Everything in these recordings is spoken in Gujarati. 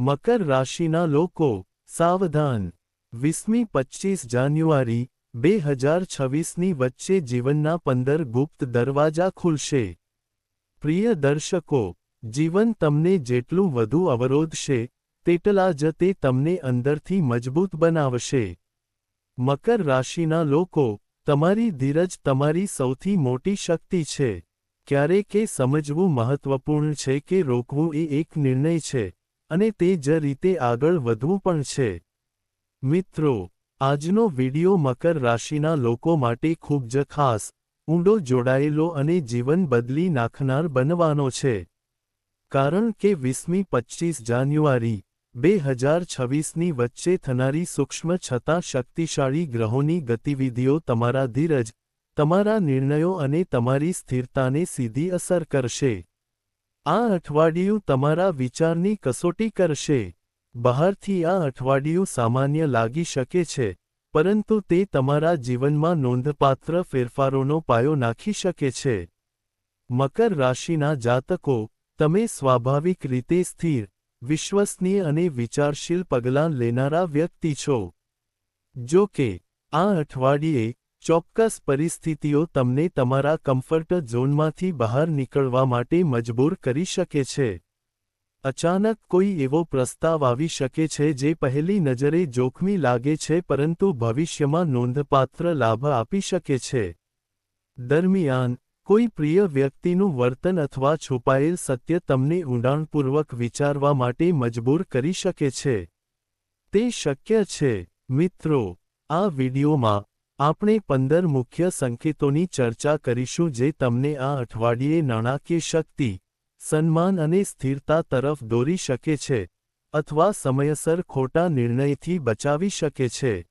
મકર રાશિના લોકો, સાવધાન. વીસમી પચ્ચીસ જાન્યુઆરી, બે હજાર છવ્વીસની વચ્ચે જીવનના પંદર ગુપ્ત દરવાજા ખુલશે. પ્રિય દર્શકો, જીવન તમને જેટલું વધુ અવરોધશે, તેટલા જ તે તમને અંદરથી મજબૂત બનાવશે. મકર રાશિના લોકો, તમારી ધીરજ તમારી સૌથી મોટી શક્તિ છે. ક્યારેક એ સમજવું મહત્વપૂર્ણ છે કે રોકવું એ એક નિર્ણય છે. અને તે જ રીતે આગળ વધવું પણ છે. મિત્રો, આજનો વિડિયો મકર રાશિના લોકો માટે ખૂબ જ ખાસ, ઊંડો જોડાયેલો અને જીવન બદલી નાખનાર બનવાનો છે. કારણ કે વીસમી પચ્ચીસ જાન્યુઆરી, બે હજાર છવ્વીસની વચ્ચે થનારી સૂક્ષ્મ છતાં શક્તિશાળી ગ્રહોની ગતિવિધિઓ તમારા ધીરજ, તમારા નિર્ણયો અને તમારી સ્થિરતાને સીધી અસર કરશે. આ અઠવાડિયું તમારા વિચારની કસોટી કરશે. બહારથી આ અઠવાડિયું સામાન્ય લાગી શકે છે, પરંતુ તે તમારા જીવનમાં નોંધપાત્ર ફેરફારોનો પાયો નાખી શકે છે. મકર રાશિના જાતકો, તમે સ્વાભાવિક રીતે સ્થિર, વિશ્વસનીય અને વિચારશીલ પગલાં લેનારા વ્યક્તિ છો. જો કે, આ અઠવાડિયે ચોક્કસ પરિસ્થિતિઓ તમને તમારા કમ્ફર્ટ ઝોનમાંથી બહાર નીકળવા માટે મજબૂર કરી શકે છે. અચાનક કોઈ એવો પ્રસ્તાવ આવી શકે છે જે પહેલી નજરે જોખમી લાગે છે પરંતુ ભવિષ્યમાં નોંધપાત્ર લાભ આપી શકે છે. દરમિયાન, કોઈ પ્રિય વ્યક્તિનું વર્તન અથવા છુપાયેલ સત્ય તમને ઊંડાણપૂર્વક વિચારવા માટે મજબૂર કરી શકે છે. તે શક્ય છે. મિત્રો, આ વિડિયોમાં આપણે પંદર મુખ્ય સંકેતોની ચર્ચા કરીશું જે તમને આ અઠવાડિયે નાણાકીય શક્તિ, સન્માન અને સ્થિરતા તરફ દોરી શકે છે અથવા સમયસર ખોટા નિર્ણયથી બચાવી શકે છે.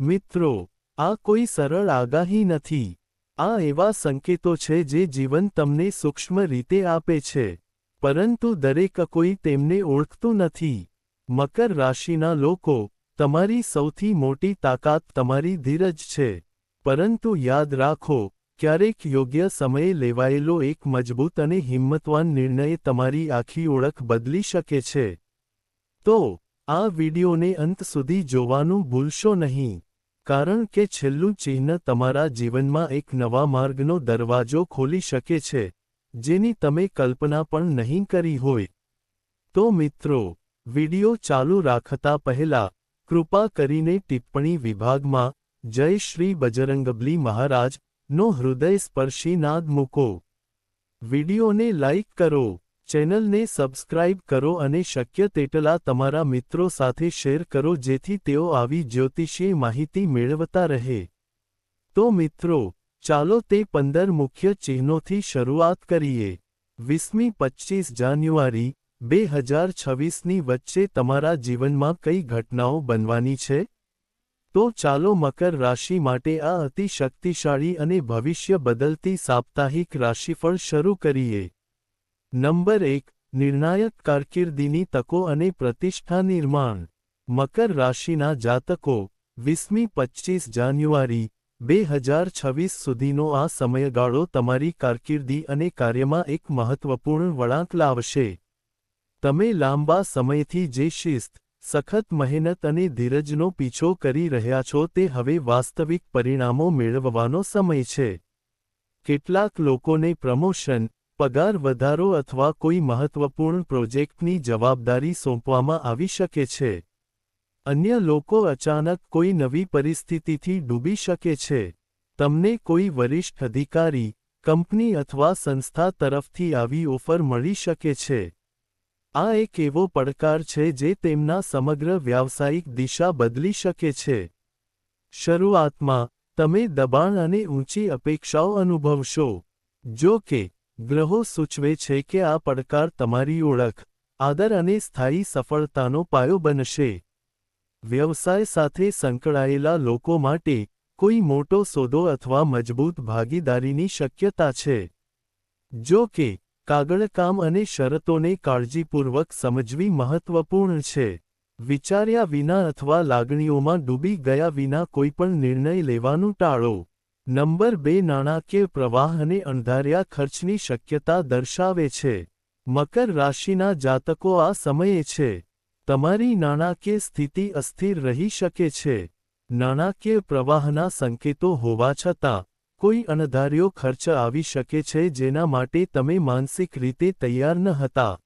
મિત્રો, આ કોઈ સરળ આગાહી નથી. આ એવા સંકેતો છે જે જીવન તમને સૂક્ષ્મ રીતે આપે છે, પરંતુ દરેક કોઈ તેમને ઓળખતું નથી. મકર રાશિના લોકો તમારી સૌથી મોટી તાકાત તમારી ધીરજ છે. પરંતુ યાદ રાખો, ક્યારેક યોગ્ય સમયે લેવાયેલો એક મજબૂત અને હિંમતવાન નિર્ણય તમારી આખી ઓળખ બદલી શકે છે. તો, આ વિડિયોને અંત સુધી જોવાનું ભૂલશો નહીં, કારણ કે છેલ્લું ચિહ્ન તમારા જીવનમાં એક નવા માર્ગનો દરવાજો ખોલી શકે છે, જેની તમે કલ્પના પણ નહીં કરી હોય. તો મિત્રો, વિડિયો ચાલુ રાખતા પહેલા કૃપા કરીને ટિપ્પણી વિભાગમાં, જય શ્રી બજરંગબલી મહારાજ, નો હૃદયસ્પર્શી નાદ મૂકો. વિડિયોને લાઇક કરો, ચેનલને સબસ્ક્રાઇબ કરો અને શક્ય તેટલા તમારા મિત્રો સાથે શેર કરો જેથી તેઓ આવી જ્યોતિષીય માહિતી મેળવતા રહે. તો મિત્રો, ચાલો તે પંદર મુખ્ય ચિહ્નોથી શરૂઆત કરીએ. વીસમી પચ્ચીસ જાન્યુઆરી બે હજાર છવ્વીસની વચ્ચે તમારા જીવનમાં કઈ ઘટનાઓ બનવાની છે? તો ચાલો મકર રાશિ માટે આ અતિ શક્તિશાળી અને ભવિષ્ય બદલતી સાપ્તાહિક રાશિફળ શરૂ કરીએ. નંબર એક, નિર્ણાયક કારકિર્દીની તકો અને પ્રતિષ્ઠા નિર્માણ. મકર રાશિના જાતકો, વીસમી પચ્ચીસ જાન્યુઆરી, બે હજાર છવ્વીસ સુધીનો આ સમયગાળો તમારી કારકિર્દી અને કાર્યમાં એક મહત્વપૂર્ણ વળાંક લાવશે. તમે લાંબા સમયથી જે શિસ્ત, સખત મહેનત અને ધીરજનો પીછો કરી રહ્યા છો તે હવે વાસ્તવિક પરિણામો મેળવવાનો સમય છે. કેટલાક લોકોને પ્રમોશન, પગાર વધારો અથવા કોઈ મહત્વપૂર્ણ પ્રોજેક્ટની જવાબદારી સોંપવામાં આવી શકે છે. અન્ય લોકો અચાનક કોઈ નવી પરિસ્થિતિથી ડૂબી શકે છે. તમને કોઈ વરિષ્ઠ અધિકારી, કંપની અથવા સંસ્થા તરફથી આવી ઓફર મળી શકે છે. આ એક એવો પડકાર છે જે તેમના સમગ્ર વ્યાવસાયિક દિશા બદલી શકે છે. શરૂઆતમાં, તમે દબાણ અને ઊંચી અપેક્ષાઓ અનુભવશો, જો કે, ગ્રહો સૂચવે છે કે આ પડકાર તમારી ઓળખ, આદર અને સ્થાયી સફળતાનો પાયો બનશે. વ્યવસાય સાથે સંકળાયેલા લોકો માટે, કોઈ મોટો સોદો અથવા મજબૂત ભાગીદારીની શક્યતા છે. જો કે કાગળકામ અને શરતોને કાળજીપૂર્વક સમજવી મહત્વપૂર્ણ છે. વિચાર્યા વિના અથવા લાગણીઓમાં ડૂબી ગયા વિના કોઈપણ નિર્ણય લેવાનું ટાળો. નંબર બે, નાણાકીય પ્રવાહ અને અણધાર્યા ખર્ચની શક્યતા દર્શાવે છે. મકર રાશિના જાતકો આ સમયે છે. તમારી નાણાકીય સ્થિતિ અસ્થિર રહી શકે છે. નાણાકીય પ્રવાહના સંકેતો હોવા છતાં કોઈ અણધાર્યો ખર્ચ આવી શકે છે જેના માટે તમે માનસિક રીતે તૈયાર ન હતા.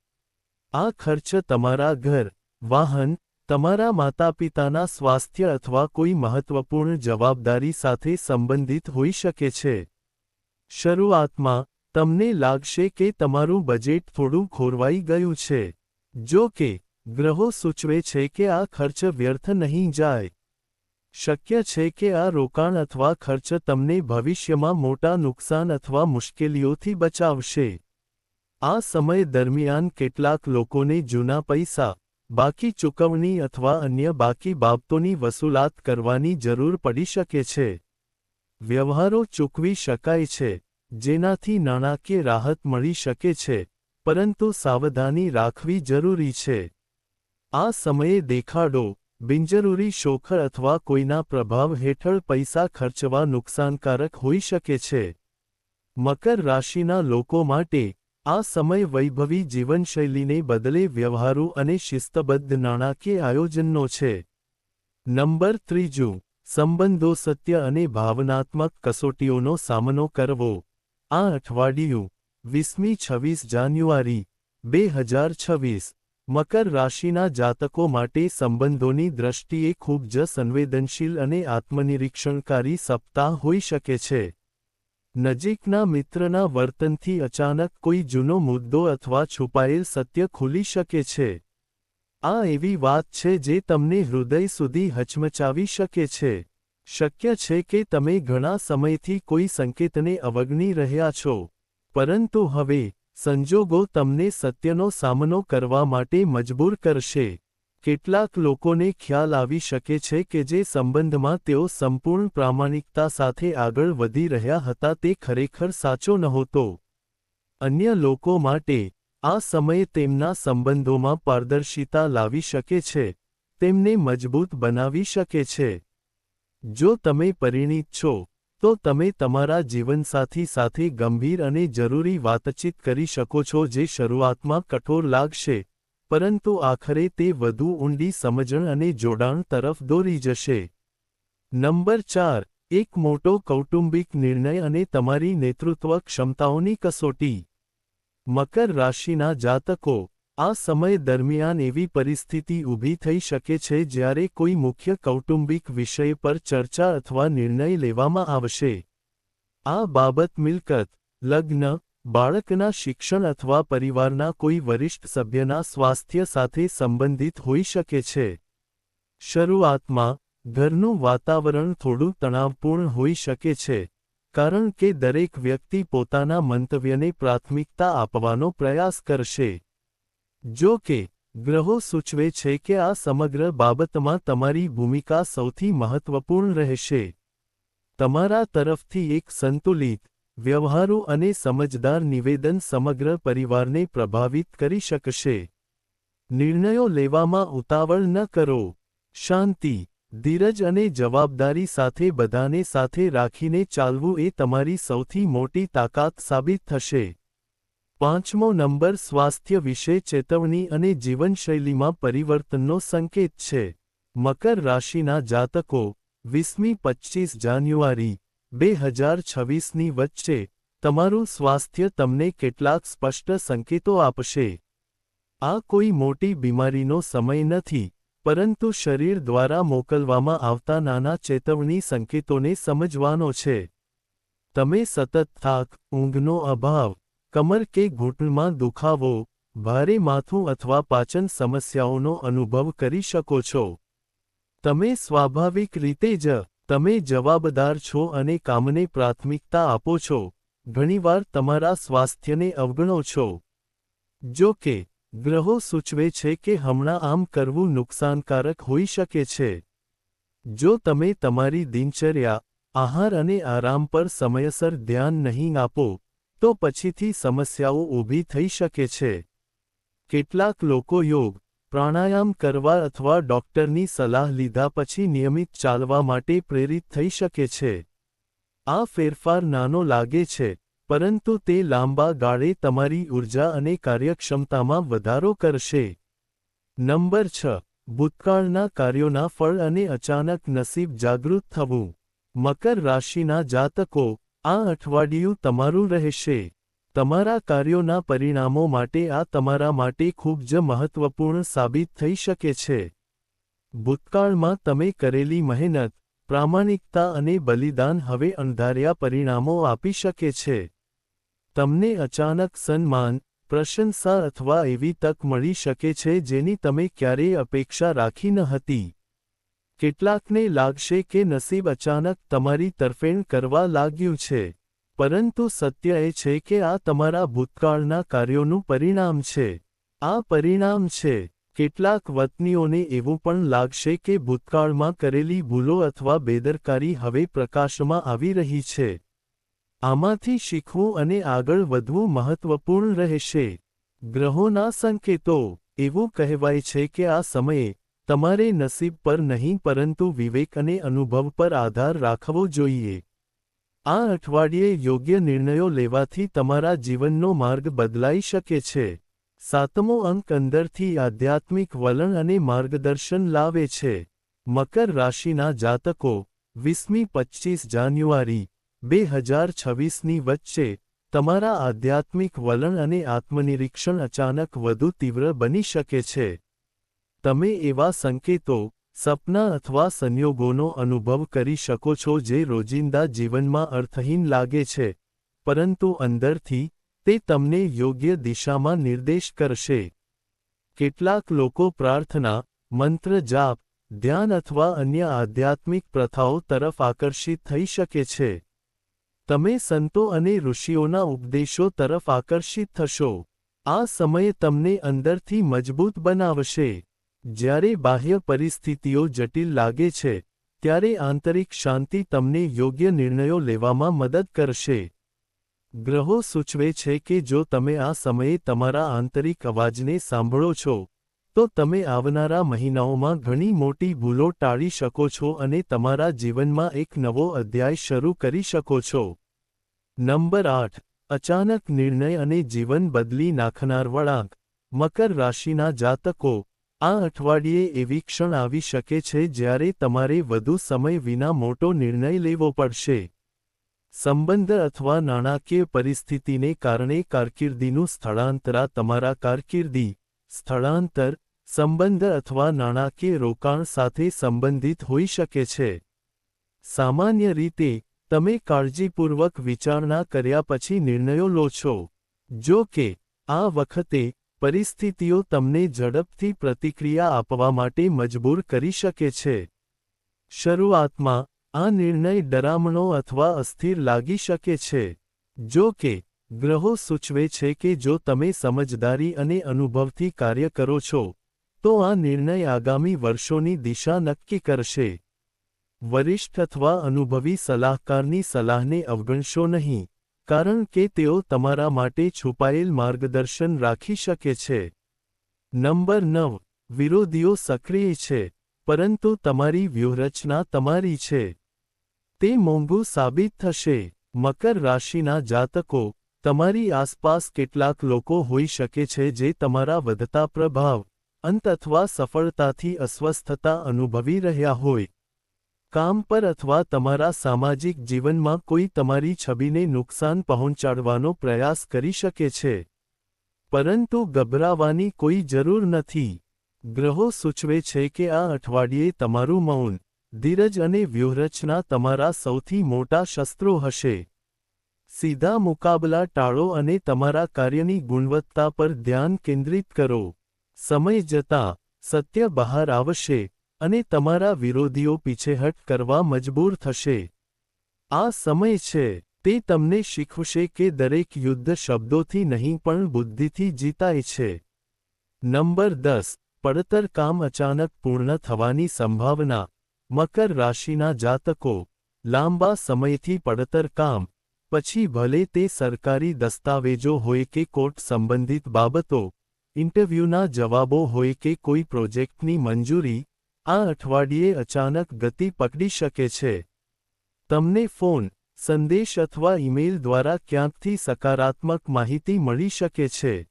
આ ખર્ચ તમારા ઘર, વાહન, તમારા માતાપિતાના સ્વાસ્થ્ય અથવા કોઈ મહત્વપૂર્ણ જવાબદારી સાથે સંબંધિત હોઈ શકે છે. શરૂઆતમાં, તમને લાગશે કે તમારું બજેટ થોડું ખોરવાઈ ગયું છે. જો કે, ગ્રહો સૂચવે છે કે આ ખર્ચ વ્યર્થ નહીં જાય. શક્ય છે કે આ રોકાણ અથવા ખર્ચ તમને ભવિષ્યમાં મોટા નુકસાન અથવા મુશ્કેલીઓથી બચાવશે. આ સમય દરમિયાન કેટલાક લોકોને જૂના પૈસા, બાકી ચૂકવણી અથવા અન્ય બાકી બાબતોની વસૂલાત કરવાની જરૂર પડી શકે છે. વ્યવહારો ચૂકવી શકાય છે, જેનાથી નાણાકીય રાહત મળી શકે છે, પરંતુ સાવધાની રાખવી જરૂરી છે. આ સમયે દેખાડો બિનજરૂરી શોખર અથવા કોઈના પ્રભાવ હેઠળ પૈસા ખર્ચવા નુકસાનકારક હોઈ શકે છે. મકર રાશિના લોકો માટે આ સમય વૈભવી જીવનશૈલીને બદલે વ્યવહારુ અને શિસ્તબદ્ધ નાણાકીય આયોજનનો છે. નંબર ત્રીજું, સંબંધો સત્ય અને ભાવનાત્મક કસોટીઓનો સામનો કરવો. આ અઠવાડિયું, વીસમી છવ્વીસ જાન્યુઆરી, બે હજાર છવ્વીસ મકર રાશિના જાતકો માટે સંબંધોની દ્રષ્ટિએ ખૂબ જ સંવેદનશીલ અને આત્મનિરીક્ષણકારી સપ્તાહ હોઈ શકે છે. નજીકના મિત્રના વર્તનથી અચાનક કોઈ જૂનો મુદ્દો અથવા છુપાયેલ સત્ય ખુલી શકે છે. આ એવી વાત છે જે તમને હૃદય સુધી હચમચાવી શકે છે. શક્ય છે કે તમે ઘણા સમયથી કોઈ સંકેતને અવગણી રહ્યા છો. પરંતુ હવે સંજોગો તમને સત્યનો સામનો કરવા માટે મજબૂર કરશે. કેટલાક લોકોને ખ્યાલ આવી શકે છે કે જે સંબંધમાં તેઓ સંપૂર્ણ પ્રામાણિકતા સાથે આગળ વધી રહ્યા હતા તે ખરેખર સાચો નહોતો. અન્ય લોકો માટે, આ સમયે તેમના સંબંધોમાં પારદર્શિતા લાવી શકે છે, તેમને મજબૂત બનાવી શકે છે. જો તમે પરિણીત છો તો તમે તમારા જીવનસાથી સાથે ગંભીર અને જરૂરી વાતચીત કરી શકો છો જે શરૂઆતમાં કઠોર લાગશે, પરંતુ આખરે તે વધુ ઊંડી સમજણ અને જોડાણ તરફ દોરી જશે. નંબર ચાર, એક મોટો કૌટુંબિક નિર્ણય અને તમારી નેતૃત્વ ક્ષમતાઓની કસોટી. મકર રાશિના જાતકો આ સમય દરમિયાન એવી પરિસ્થિતિ ઊભી થઈ શકે છે જ્યારે કોઈ મુખ્ય કૌટુંબિક વિષય પર ચર્ચા અથવા નિર્ણય લેવામાં આવશે. આ બાબત મિલકત, લગ્ન, બાળકના શિક્ષણ અથવા પરિવારના કોઈ વરિષ્ઠ સભ્યના સ્વાસ્થ્ય સાથે સંબંધિત હોઈ શકે છે. શરૂઆતમાં, ઘરનું વાતાવરણ થોડું તણાવપૂર્ણ હોઈ શકે છે, કારણ કે દરેક વ્યક્તિ પોતાના મંતવ્યને પ્રાથમિકતા આપવાનો પ્રયાસ કરશે. જો કે, ગ્રહો સૂચવે છે કે આ સમગ્ર બાબતમાં તમારી ભૂમિકા સૌથી મહત્વપૂર્ણ રહેશે. તમારા તરફથી એક સંતુલિત, વ્યવહારુ અને સમજદાર નિવેદન સમગ્ર પરિવારને પ્રભાવિત કરી શકશે. નિર્ણયો લેવામાં ઉતાવળ ન કરો. શાંતિ, ધીરજ અને જવાબદારી સાથે બધાને સાથે રાખીને ચાલવું એ તમારી સૌથી મોટી તાકાત સાબિત થશે. પાંચમો નંબર સ્વાસ્થ્ય વિશે ચેતવણી અને જીવનશૈલીમાં પરિવર્તનનો સંકેત છે. મકર રાશિના જાતકો, વીસમી પચ્ચીસ જાન્યુઆરી, બે હજાર છવ્વીસની વચ્ચે, તમારું સ્વાસ્થ્ય તમને કેટલાક સ્પષ્ટ સંકેતો આપશે. આ કોઈ મોટી બીમારીનો સમય નથી, પરંતુ શરીર દ્વારા મોકલવામાં આવતા નાના ચેતવણી સંકેતોને સમજવાનો છે. તમે સતત થાક, ઊંઘનો અભાવ કમર કે ઘૂંટણમાં દુખાવો, ભારે માથું અથવા પાચન સમસ્યાઓનો અનુભવ કરી શકો છો. તમે સ્વાભાવિક રીતે જ, તમે જવાબદાર છો અને કામને પ્રાથમિકતા આપો છો. ઘણીવાર તમારા સ્વાસ્થ્યને અવગણો છો. જો કે, ગ્રહો સૂચવે છે કે હમણાં આમ કરવું નુકસાનકારક હોઈ શકે છે. જો તમે તમારી દિનચર્યા, આહાર અને આરામ પર સમયસર ધ્યાન નહીં આપો તો પછીથી સમસ્યાઓ ઊભી થઈ શકે છે. કેટલાક લોકો યોગ, પ્રાણાયામ કરવા અથવા ડોક્ટરની સલાહ લીધા પછી નિયમિત ચાલવા માટે પ્રેરિત થઈ શકે છે. આ ફેરફાર નાનો લાગે છે, પરંતુ તે લાંબા ગાળે તમારી ઊર્જા અને કાર્યક્ષમતામાં વધારો કરશે. નંબર છ, ભૂતકાળના કાર્યોના ફળ અને અચાનક નસીબ જાગૃત થવું. મકર રાશિના જાતકો આ અઠવાડિયું તમારું રહેશે. તમારા કાર્યોના પરિણામો માટે આ તમારા માટે ખૂબ જ મહત્વપૂર્ણ સાબિત થઈ શકે છે. ભૂતકાળમાં તમે કરેલી મહેનત, પ્રામાણિકતા અને બલિદાન હવે અંધાર્યા પરિણામો આપી શકે છે. તમને અચાનક સન્માન, પ્રશંસા અથવા એવી તક મળી શકે છે જેની તમે ક્યારેય અપેક્ષા રાખી ન હતી. કેટલાકને લાગશે કે નસીબ અચાનક તમારી તરફેણ કરવા લાગ્યું છે. પરંતુ સત્ય એ છે કે આ તમારા ભૂતકાળના કાર્યોનું પરિણામ છે. આ પરિણામ છે. કેટલાક વતનીઓને એવું પણ લાગશે કે ભૂતકાળમાં કરેલી ભૂલો અથવા બેદરકારી હવે પ્રકાશમાં આવી રહી છે. આમાંથી શીખવું અને આગળ વધવું મહત્વપૂર્ણ રહેશે. ગ્રહોના સંકેતો. એવું કહેવાય છે કે આ સમયે તમારે નસીબ પર નહીં, પરંતુ વિવેક અને અનુભવ પર આધાર રાખવો જોઈએ. આ અઠવાડિયે યોગ્ય નિર્ણયો લેવાથી તમારા જીવનનો માર્ગ બદલાઈ શકે છે. સાતમો અંક અંદરથી આધ્યાત્મિક વલણ અને માર્ગદર્શન લાવે છે. મકર રાશિના જાતકો, વીસમી પચ્ચીસ જાન્યુઆરી, બે હજાર છવ્વીસની વચ્ચે તમારા આધ્યાત્મિક વલણ અને આત્મનિરીક્ષણ અચાનક વધુ તીવ્ર બની શકે છે. તમે એવા સંકેતો, સપના અથવા સંયોગોનો અનુભવ કરી શકો છો જે રોજિંદા જીવનમાં અર્થહીન લાગે છે, પરંતુ અંદરથી, તે તમને યોગ્ય દિશામાં નિર્દેશ કરશે. કેટલાક લોકો પ્રાર્થના, મંત્ર જાપ, ધ્યાન અથવા અન્ય આધ્યાત્મિક પ્રથાઓ તરફ આકર્ષિત થઈ શકે છે. તમે સંતો અને ઋષિઓના ઉપદેશો તરફ આકર્ષિત થશો. આ સમયે તમને અંદરથી મજબૂત બનાવશે. જ્યારે બાહ્ય પરિસ્થિતિઓ જટિલ લાગે છે, ત્યારે આંતરિક શાંતિ તમને યોગ્ય નિર્ણયો લેવામાં મદદ કરશે. ગ્રહો સૂચવે છે કે જો તમે આ સમયે તમારા આંતરિક અવાજને સાંભળો છો, તો તમે આવનારા મહિનાઓમાં ઘણી મોટી ભૂલો ટાળી શકો છો અને તમારા જીવનમાં એક નવો અધ્યાય શરૂ કરી શકો છો. નંબર આઠ, અચાનક નિર્ણય અને જીવન બદલી નાખનાર વળાંક, મકર રાશિના જાતકો આ અઠવાડિયે એવી ક્ષણ આવી શકે છે જ્યારે તમારે વધુ સમય વિના મોટો નિર્ણય લેવો પડશે. સંબંધ અથવા નાણાકીય પરિસ્થિતિને કારણે કારકિર્દીનું સ્થળાંતરા તમારા કારકિર્દી, સ્થળાંતર, સંબંધ અથવા નાણાકીય રોકાણ સાથે સંબંધિત હોઈ શકે છે. સામાન્ય રીતે, તમે કાળજીપૂર્વક વિચારણા કર્યા પછી નિર્ણયો લો છો. જો કે, આ વખતે પરિસ્થિતિઓ તમને ઝડપથી પ્રતિક્રિયા આપવા માટે મજબૂર કરી શકે છે. શરૂઆતમાં, આ નિર્ણય ડરામણો અથવા અસ્થિર લાગી શકે છે. જો કે, ગ્રહો સૂચવે છે કે જો તમે સમજદારી અને અનુભવથી કાર્ય કરો છો, તો આ નિર્ણય આગામી વર્ષોની દિશા નક્કી કરશે. વરિષ્ઠ અથવા અનુભવી સલાહકારની સલાહને અવગણશો નહીં. કારણ કે તેઓ તમારા માટે છુપાયેલ માર્ગદર્શન રાખી શકે છે. નંબર નવ. વિરોધીઓ સક્રિય છે, પરંતુ તમારી વ્યૂહરચના તમારી છે. તે મોંઘું સાબિત થશે. મકર રાશિના જાતકો, તમારી આસપાસ કેટલાક લોકો હોઈ શકે છે જે તમારા વધતા પ્રભાવ, અંત અથવા સફળતાથી અસ્વસ્થતા અનુભવી રહ્યા હોય. કામ પર અથવા તમારા સામાજિક જીવનમાં કોઈ તમારી છબીને નુકસાન પહોંચાડવાનો પ્રયાસ કરી શકે છે. પરંતુ ગભરાવાની કોઈ જરૂર નથી. ગ્રહો સૂચવે છે કે આ અઠવાડિયે તમારું મૌન, ધીરજ અને વ્યૂહરચના તમારા સૌથી મોટા શસ્ત્રો હશે. સીધા મુકાબલા ટાળો અને તમારા કાર્યની ગુણવત્તા પર ધ્યાન કેન્દ્રિત કરો. સમય જતાં સત્ય બહાર આવશે. અને તમારા વિરોધીઓ પીછેહટ કરવા મજબૂર થશે. આ સમય છે, તે તમને શીખવશે કે દરેક યુદ્ધ શબ્દોથી નહીં પણ બુદ્ધિથી જીતાય છે. નંબર દસ, પડતર કામ અચાનક પૂર્ણ થવાની સંભાવના. મકર રાશિના જાતકો, લાંબા સમયથી પડતર કામ. પછી ભલે તે સરકારી દસ્તાવેજો હોય કે કોર્ટ સંબંધિત બાબતો, ઇન્ટરવ્યૂના જવાબો હોય કે કોઈ પ્રોજેક્ટની મંજૂરી આ અઠવાડિયે અચાનક ગતિ પકડી શકે છે. તમને ફોન, સંદેશ અથવા ઇમેઇલ દ્વારા ક્યાંકથી સકારાત્મક માહિતી મળી શકે છે.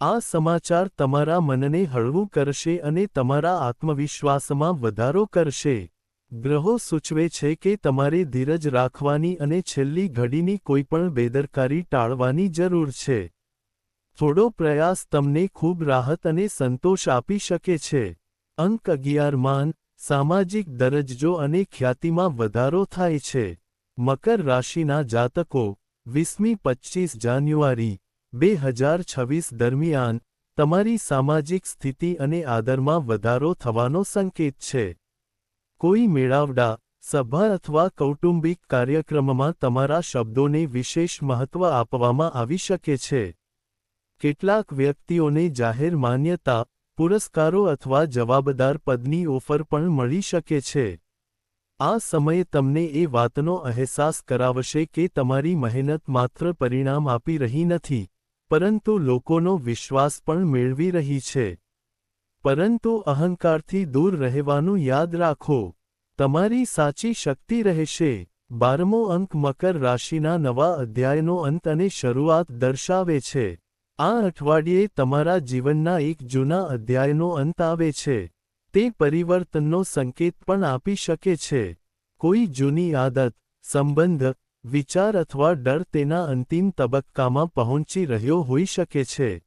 આ સમાચાર તમારા મનને હળવું કરશે અને તમારા આત્મવિશ્વાસમાં વધારો કરશે. ગ્રહો સૂચવે છે કે તમારે ધીરજ રાખવાની અને છેલ્લી ઘડીની કોઈપણ બેદરકારી ટાળવાની જરૂર છે. થોડો પ્રયાસ તમને ખૂબ રાહત અને સંતોષ આપી શકે છે. અંક અગિયાર માન, સામાજિક દરજ્જો અને ખ્યાતિમાં વધારો થાય છે. મકર રાશિના જાતકો, વીસમી પચ્ચીસ જાન્યુઆરી, બે હજાર છવ્વીસ દરમિયાન, તમારી સામાજિક સ્થિતિ અને આદરમાં વધારો થવાનો સંકેત છે. કોઈ મેળાવડા, સભા અથવા કૌટુંબિક કાર્યક્રમમાં તમારા શબ્દોને વિશેષ મહત્વ આપવામાં આવી શકે છે. કેટલાક વ્યક્તિઓને જાહેર માન્યતા પુરસ્કારો અથવા જવાબદાર પદની ઓફર પણ મળી શકે છે. આ સમયે તમને એ વાતનો અહેસાસ કરાવશે કે તમારી મહેનત માત્ર પરિણામ આપી રહી નથી, પરંતુ લોકોનો વિશ્વાસ પણ મેળવી રહી છે. પરંતુ અહંકારથી દૂર રહેવાનું યાદ રાખો, તમારી સાચી શક્તિ રહેશે. બારમો અંક મકર રાશિના નવા અધ્યાયનો અંત અને શરૂઆત દર્શાવે છે. આ અઠવાડિયે તમારા જીવનના એક જૂના અધ્યાયનો અંત આવે છે. તે પરિવર્તનનો સંકેત પણ આપી શકે છે. કોઈ જૂની આદત, સંબંધ, વિચાર અથવા ડર તેના અંતિમ તબક્કામાં પહોંચી રહ્યો હોઈ શકે છે.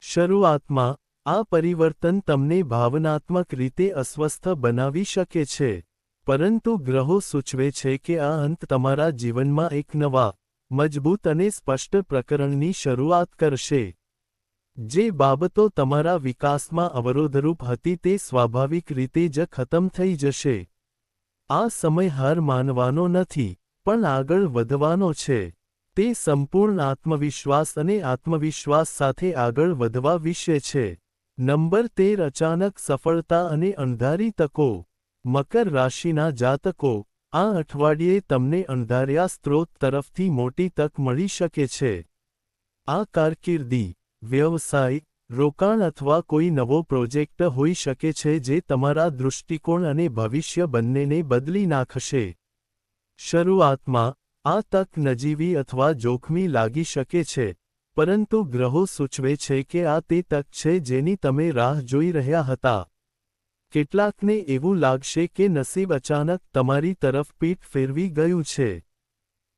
શરૂઆતમાં, આ પરિવર્તન તમને ભાવનાત્મક રીતે અસ્વસ્થ બનાવી શકે છે. પરંતુ ગ્રહો સૂચવે છે કે આ અંત તમારા જીવનમાં એક નવા મજબૂત અને સ્પષ્ટ પ્રકરણની શરૂઆત કરશે. જે બાબતો તમારા વિકાસમાં અવરોધરૂપ હતી તે સ્વાભાવિક રીતે જ ખતમ થઈ જશે. આ સમય હાર માનવાનો નથી, પણ આગળ વધવાનો છે. તે સંપૂર્ણ આત્મવિશ્વાસ અને આત્મવિશ્વાસ સાથે આગળ વધવા વિશે છે. નંબર તેર અચાનક સફળતા અને અણધારી તકો. મકર રાશિના જાતકો. આ અઠવાડિયે તમને અણધાર્યા સ્ત્રોત તરફથી મોટી તક મળી શકે છે. આ કારકિર્દી, વ્યવસાય, રોકાણ અથવા કોઈ નવો પ્રોજેક્ટ હોઈ શકે છે જે તમારા દૃષ્ટિકોણ અને ભવિષ્ય બંનેને બદલી નાખશે. શરૂઆતમાં, આ તક નજીવી અથવા જોખમી લાગી શકે છે, પરંતુ ગ્રહો સૂચવે છે કે આ તે તક છે જેની તમે રાહ જોઈ રહ્યા હતા. કેટલાકને એવું લાગશે કે નસીબ અચાનક તમારી તરફ પીઠ ફેરવી ગયું છે.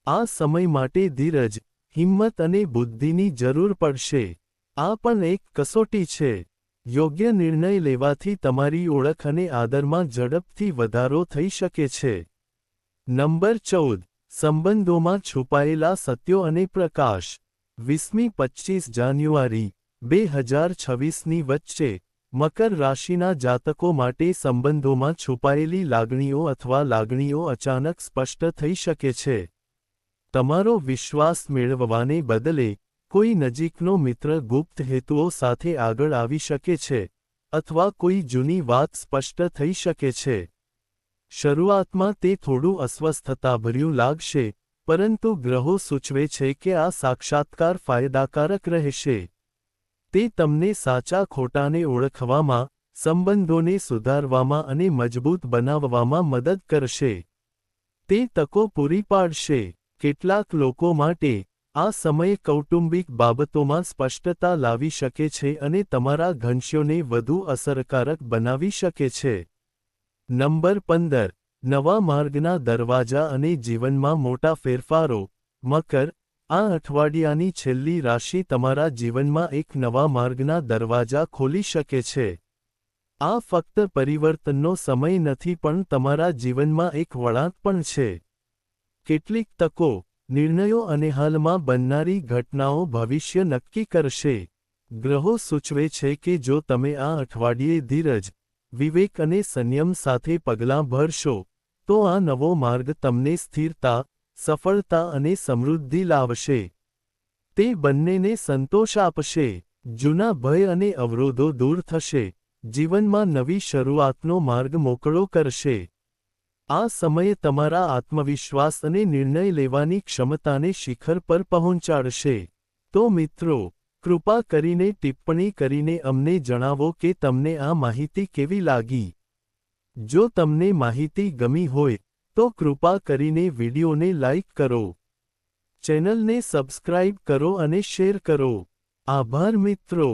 આ સમય માટે ધીરજ, હિંમત અને બુદ્ધિની જરૂર પડશે. આ પણ એક કસોટી છે. યોગ્ય નિર્ણય લેવાથી તમારી ઓળખ અને આદરમાં ઝડપથી વધારો થઈ શકે છે. નંબર ચૌદ, સંબંધોમાં છુપાયેલા સત્યો અને પ્રકાશ. વીસમી પચ્ચીસ જાન્યુઆરી, બે હજાર છવ્વીસની વચ્ચે મકર રાશિના જાતકો માટે સંબંધોમાં છુપાયેલી લાગણીઓ અથવા લાગણીઓ અચાનક સ્પષ્ટ થઈ શકે છે. તમારો વિશ્વાસ મેળવવાને બદલે, કોઈ નજીકનો મિત્ર ગુપ્ત હેતુઓ સાથે આગળ આવી શકે છે, અથવા કોઈ જૂની વાત સ્પષ્ટ થઈ શકે છે. શરૂઆતમાં તે થોડું અસ્વસ્થતાભર્યું લાગશે, પરંતુ ગ્રહો સૂચવે છે કે આ સાક્ષાત્કાર ફાયદાકારક રહેશે. તે તમને સાચા ખોટાને ઓળખવામાં, સંબંધોને સુધારવામાં અને મજબૂત બનાવવામાં મદદ કરશે. તે તકો પૂરી પાડશે. કેટલાક લોકો માટે, આ સમયે કૌટુંબિક બાબતોમાં સ્પષ્ટતા લાવી શકે છે અને તમારા ઘંશ્યોને વધુ અસરકારક બનાવી શકે છે. નંબર પંદર. નવા માર્ગના દરવાજા અને જીવનમાં મોટા ફેરફારો, મકર આ અઠવાડિયાની છેલ્લી રાશિ તમારા જીવનમાં એક નવા માર્ગના દરવાજા ખોલી શકે છે. આ ફક્ત પરિવર્તનનો સમય નથી પણ તમારા જીવનમાં એક વળાંક પણ છે. કેટલીક તકો, નિર્ણયો અને હાલમાં બનનારી ઘટનાઓ ભવિષ્ય નક્કી કરશે. ગ્રહો સૂચવે છે કે જો તમે આ અઠવાડિયે ધીરજ, વિવેક અને સંયમ સાથે પગલાં ભરશો, તો આ નવો માર્ગ તમને સ્થિરતા સફળતા અને સમૃદ્ધિ લાવશે. તે બંનેને સંતોષ આપશે, જૂના ભય અને અવરોધો દૂર થશે, જીવનમાં નવી શરૂઆતનો માર્ગ મોકળો કરશે. આ સમયે તમારા આત્મવિશ્વાસ અને નિર્ણય લેવાની ક્ષમતાને શિખર પર પહોંચાડશે. તો મિત્રો, કૃપા કરીને ટિપ્પણી કરીને અમને જણાવો કે તમને આ માહિતી કેવી લાગી? જો તમને માહિતી ગમી હોય તો કૃપા કરીને વિડીયોને લાઇક કરો. ચેનલને સબસ્ક્રાઇબ કરો અને શેર કરો. આભાર મિત્રો.